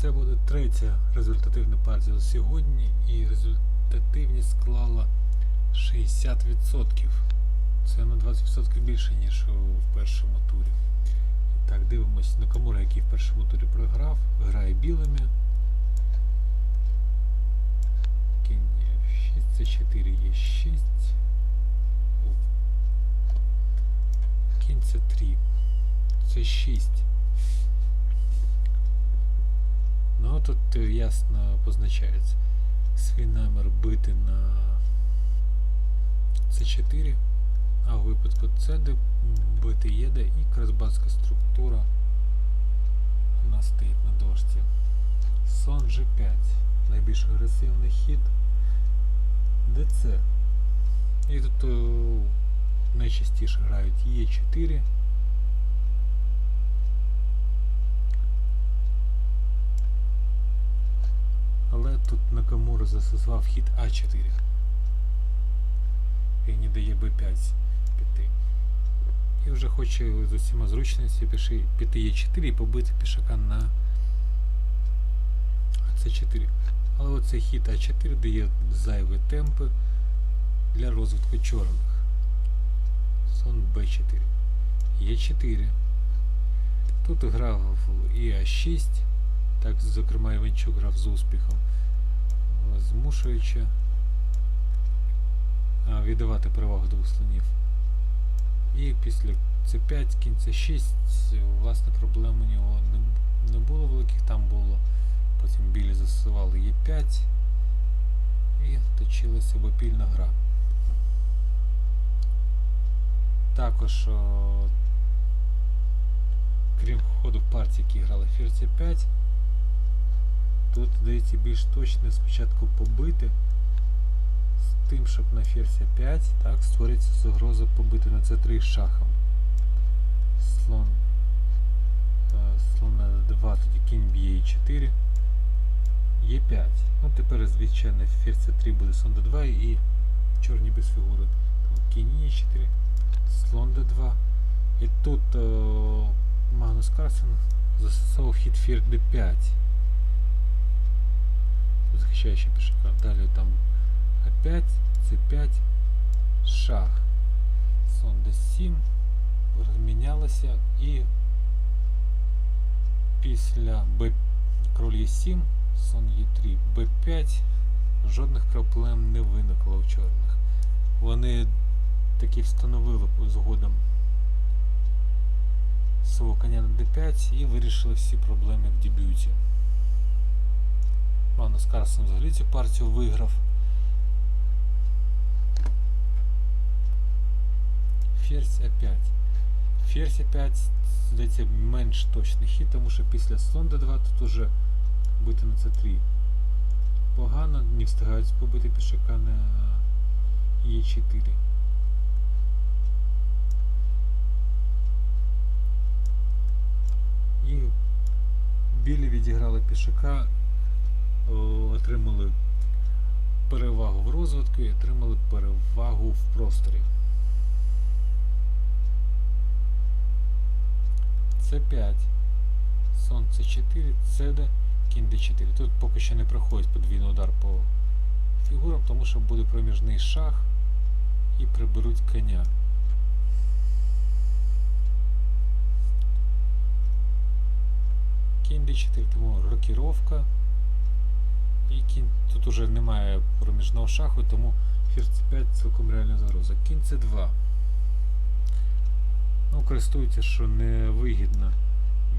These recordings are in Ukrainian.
це буде третя результативна партія сьогодні, і результативність склала 60%. Це на 20% більше, ніж у першому турі. Так, дивимось Накамура, який в першому турі програв, грає білими. Кінь 6, це 4 є 6. Кінь це 3. Це 6. Тут е, ясно позначається. Свій намір бити на С4, а у випадку де бити єде і красбатська структура у нас стоїть на дошці. Сон G5. Найбільш агресивний хід. ДЦ. І тут е, найчастіше грають Е4. Але тут Накамура застосував хід А4. І не дає Б5 піти. І вже хоче з усіма зручності піши, піти Е4 і побити пішака на С4. Але оцей хід А4 дає зайві темпи для розвитку чорних. Сон Б4. Е4. Тут грав і А6. Так, зокрема, Іванчук грав з успіхом, е, змушуючи віддавати перевагу двох слонів. І після С5, кінь С6, власне, проблем у нього не, було великих, там було. Потім білі застосували Е5 і точилася бопільна гра. Також, о, крім ходу партії, які грали ферзь 5 Тут здається більш точно спочатку побити з тим, щоб на ферзь 5 так, створюється загроза побити на c3 шахом. Слон. е, Слон на 2, тоді кінь б'є і 4. Е5. Ну тепер, звичайно, ферзь 3 буде слон d2 і чорні без фігури. Кінь Е4, слон d2. І тут о, Магнус Карсен застосовував хід ферзь d5 захищаючи пішака. Далі там А5, С5, шах. Сон Д7 розмінялося і після Б король Е7, сон Е3, Б5 жодних проблем не виникло у чорних. Вони таки встановили згодом свого коня на d5 і вирішили всі проблеми в дебюті. Магнус Карлсон взагалі цю партію виграв. Ферзь А5. Ферзь А5, здається, менш точний хід, тому що після слон d2 тут уже бити на c3. Погано, не встигають побити пішака на Е4. І білі відіграли пішака отримали перевагу в розвитку і отримали перевагу в просторі. С5, сон С4, СД, кінь Д4. Тут поки що не проходить подвійний удар по фігурам, тому що буде проміжний шах і приберуть коня. Кінь D4, тому рокіровка. І кінь тут уже немає проміжного шаху, тому ферзь 5 цілком реальна загроза. Кінь це 2 Ну, користується, що не вигідно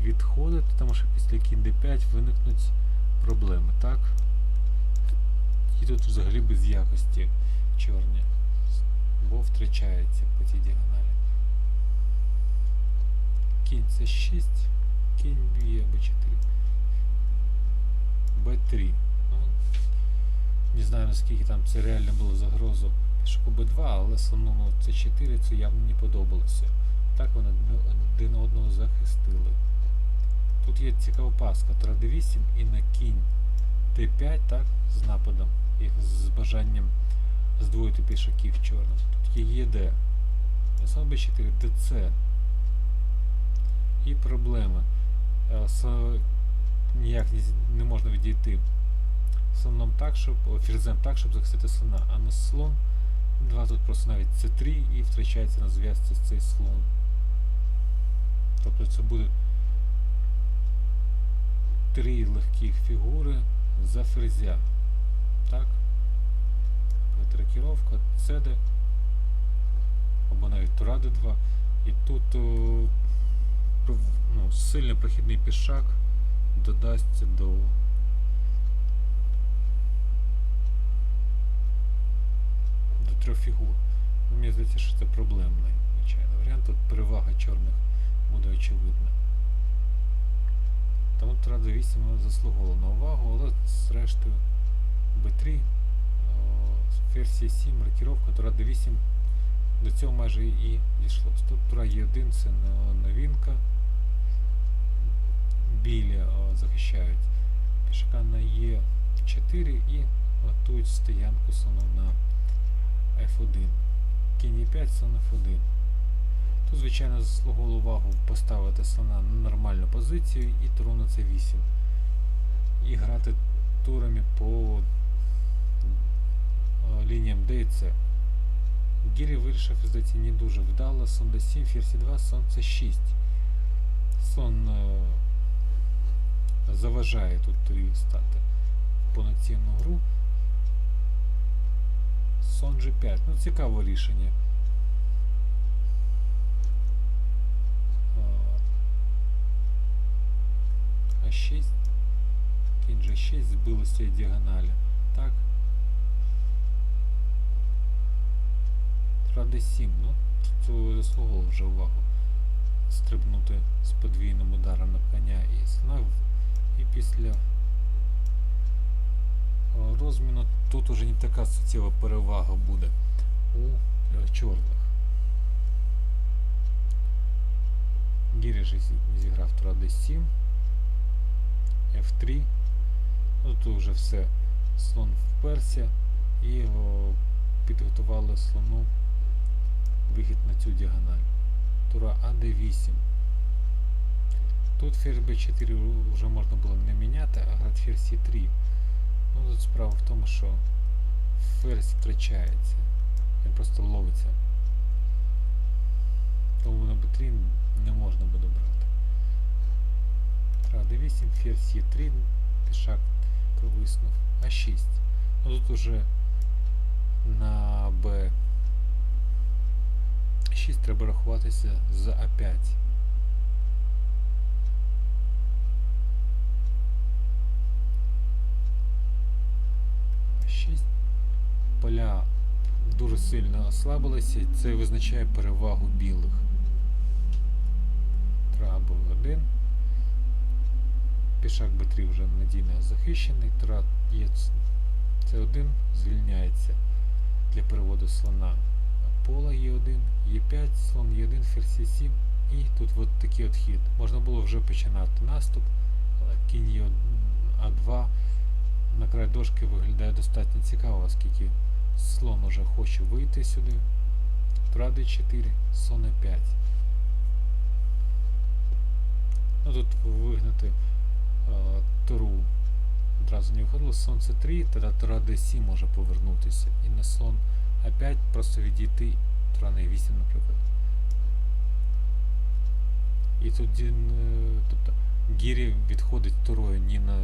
відходити, тому що після кінь d5 виникнуть проблеми, так? І тут взагалі без якості чорні, бо втрачається по цій діагоналі. Кінь це 6, кінь б'є b4. b3. Ну, не знаю наскільки там це реально було загрозу пішоку b2, але самому c4 це явно не подобалося. Так вони один одного захистили. Тут є цікава паска. Тра d8 і на кінь d5, так, з нападом, і з бажанням здвоїти пішаків чорних. Тут є ЄД. Сон b4, ДЦ. І проблема. Е, ніяк не можна відійти слоном так, щоб о, ферзем так, щоб захистити слона. А на слон 2 тут просто навіть це 3 і втрачається на зв'язці цей слон. Тобто це буде три легких фігури за ферзя. Так? Ретракіровка, цеде, або навіть туради 2. І тут о, ну, сильний прохідний пішак додасться до до трьох фігур. Ну, мені здається, що це проблемний, звичайно, варіант. Тут перевага чорних буде очевидна. Тому Трада 8 вона заслуговувала на увагу, але зрештою B3, о, версія 7, рокіровка, Турада 8 до цього майже і дійшло. Тут Тура Е1 це новинка. Білі захищають пішака на Е4 і готують стоянку слону на F1. Кінь Е5, слон F1. Тут, звичайно, заслуговувало увагу поставити слона на нормальну позицію і туру на c8. І грати турами по е, лініям D і C. Гірі вирішив, здається, не дуже вдало. Сон d7, ферзь 2, сон c6. Сон е, заважає тут стати повноцінну гру. Сон G5. Ну, цікаве рішення. А 6 кінь G6 збили з цієї діагоналі. Так. Рада 7. Ну, це заслуговувало вже увагу. Стрибнути з подвійним ударом на коня і слона. І після розміну тут уже не така суттєва перевага буде у е, чорних. Гірі ж зі- зіграв тура d7, f3. Ну тут вже все. Слон вперся і його підготували слону вихід на цю діагональ. Тура АД8. Тут ферзь b4 вже можна було не міняти, а грати ферзь c3. Ну тут справа в тому, що ферзь втрачається. Він просто ловиться. Тому на b3 не можна буде брати. Тура d8, ферзь c3, пішак провиснув. А6. Ну тут уже на b 6 треба рахуватися з А5. Поля дуже сильно ослабилися, і це визначає перевагу білих. Трабл 1. Пішак Б3 вже надійно захищений. Тра є С1 звільняється для переводу слона пола Е1, Е5, слон Е1, ферзь Е7 і тут от такий от хід. Можна було вже починати наступ, кінь Е А2 на край дошки виглядає достатньо цікаво, оскільки слон уже хоче вийти сюди. Тура d4, слон Е5. Ну тут вигнати туру одразу не виходило, слон С3, тоді тура d7 може повернутися. І на слон А5 просто відійти тура на 8, наприклад. І тоді, е, тобто, Гірі відходить турою не на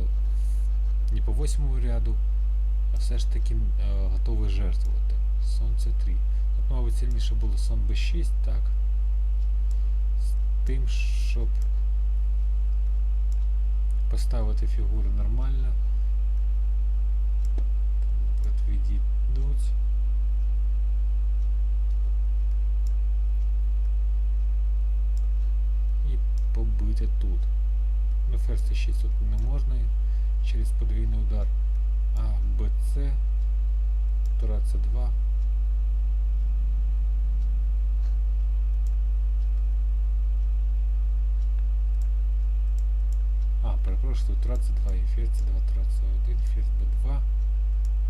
не по восьмому ряду, все ж таки е, готовий жертвувати. Сон С3. Тут, мабуть, сильніше було сон Б6, так? З тим, щоб поставити фігури нормально. Там, відійдуть. І побити тут. Ну, ферзь Т6 тут не можна через подвійний удар. А, С, Тура С2. А, перепрошую, Тура С2 і ферзь С2, Тура С1, ферзь Б2,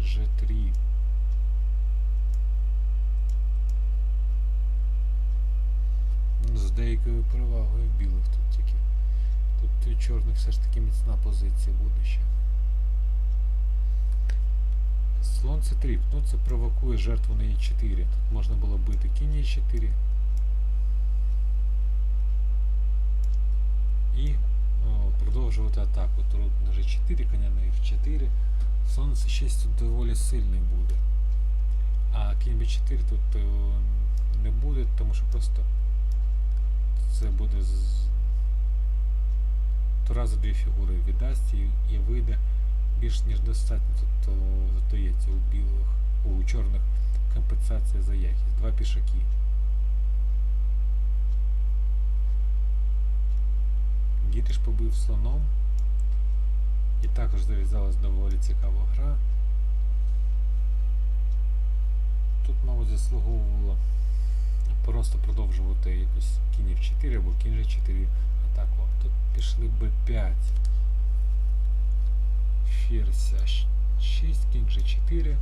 Ж3. Ну, З деякою перевагою білих тут тільки. Тут Тут чорних все ж таки міцна позиція буде ще. Слон С3. Ну це провокує жертву на Е4. Тут можна було бити кінь Е4. І о, продовжувати атаку. Тут на G4, коня на F4. Слон С6 тут доволі сильний буде. А кінь Б4 тут е, не буде, тому що просто це буде з... Тура за дві фігури віддасть і, і вийде більш ніж достатньо. Тут о, здається у білих, у чорних компенсація за якість. Два пішаки. Гітиш побив слоном. І також зав'язалась доволі цікава гра. Тут, мабуть, заслуговувало просто продовжувати якось кінь F4 або кінь G4 атаку. Тут пішли B5. Ферзь А6, кінь G4.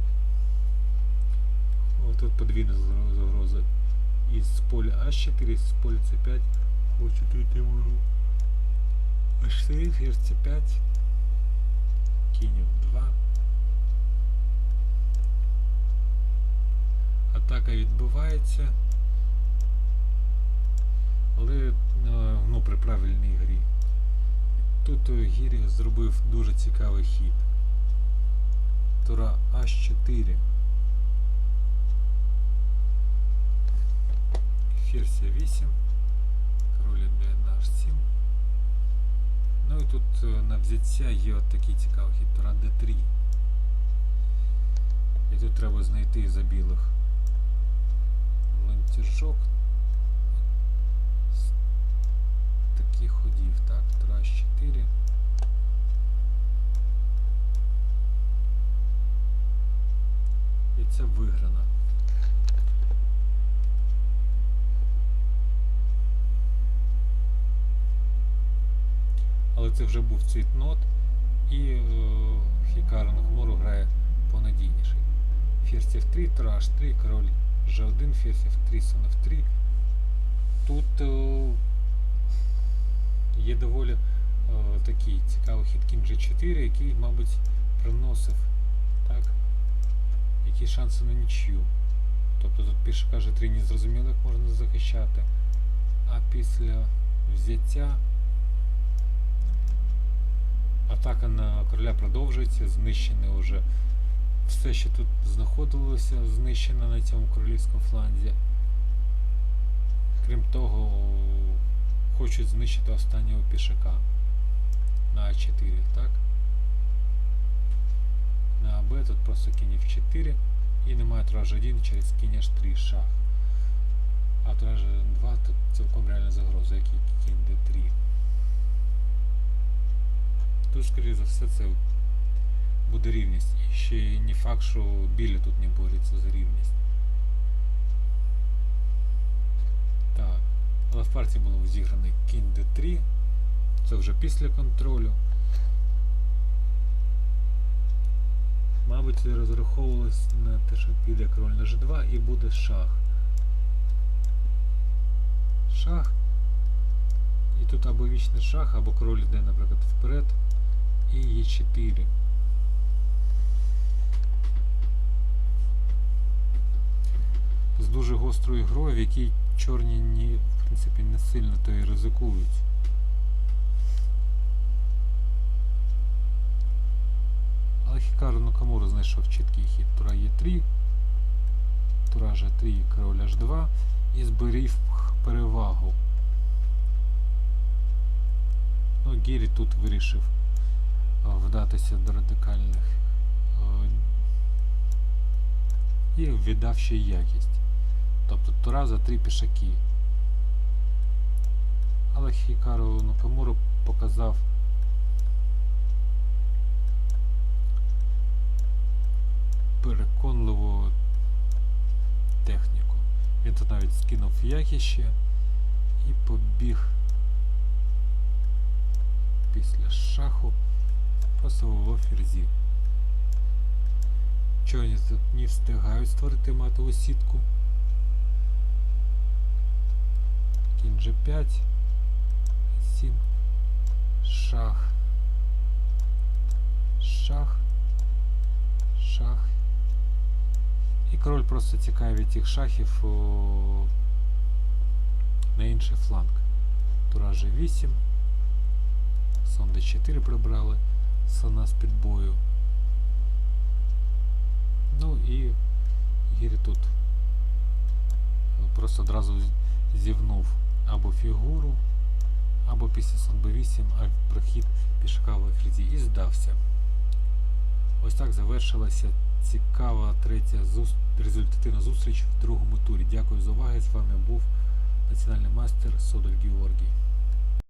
О, тут подвійна загро- загроза. Із поля А4, з поля С5. Хочу тут йому H4, ферзь C5. Кінь F2. Атака відбувається. Але е, ну, при правильній грі. Тут е, Гірі зробив дуже цікавий хід. Тура H4. Ферзь 8. Король на H7. Ну і тут е, на взяття є от такий цікавий хід. Тура D3. І тут треба знайти за білих ланцюжок Це виграно. Але це вже був цвітнот і е, Хікару Нахмуру грає понадійніший. Ферзь F3, Тура H3, король G1, ферзь F3, слон F3. Тут е, є доволі е, такий цікавий хід кінь G4, який, мабуть, приносив так, які шанси на нічю. Тобто тут пішака G3 не зрозуміло, як можна захищати. А після взяття атака на короля продовжується, знищене вже все, що тут знаходилося, знищено на цьому королівському фланзі. Крім того, хочуть знищити останнього пішака на А4, так? На АБ тут просто кінь F4 і немає тража 1 через кінь H3 шах. А тража 2 тут цілком реальна загроза, як і кінь D3. Тут, скоріше за все, це буде рівність. І ще не факт, що білі тут не борються за рівність. Так. Але в партії було зіграний кінь d3. Це вже після контролю. Мабуть, розраховувалось на те, що піде король на g2 і буде шах. Шах. І тут або вічний шах, або король йде, наприклад, вперед. І Е4. З дуже гострою грою, в якій чорні ні, в принципі не сильно то і ризикують. Але Хікару Накамуру знайшов чіткий хід Тура Е3, Тура Ж3, король H2 і зберіг перевагу. Ну, Гірі тут вирішив вдатися до радикальних е, і віддав ще якість. Тобто Тура за три пішаки. Але Хікару Накамуру показав переконливу техніку. Він тут навіть скинув якість ще і побіг після шаху просто в ферзі. Чорні тут не встигають створити матову сітку. Кінь G5, 7, Шах. Шах. Шах. І король просто тікає від тих шахів о, на інший фланг. Тура G8. Сон D4 прибрали. Слона з під бою. Ну і Гірі тут просто одразу зівнув або фігуру, або після сон b8, а прохід пішака в фрізі і здався. Ось так завершилася цікава третя результативна зустріч в другому турі. Дякую за увагу. З вами був національний майстер Содоль Георгій.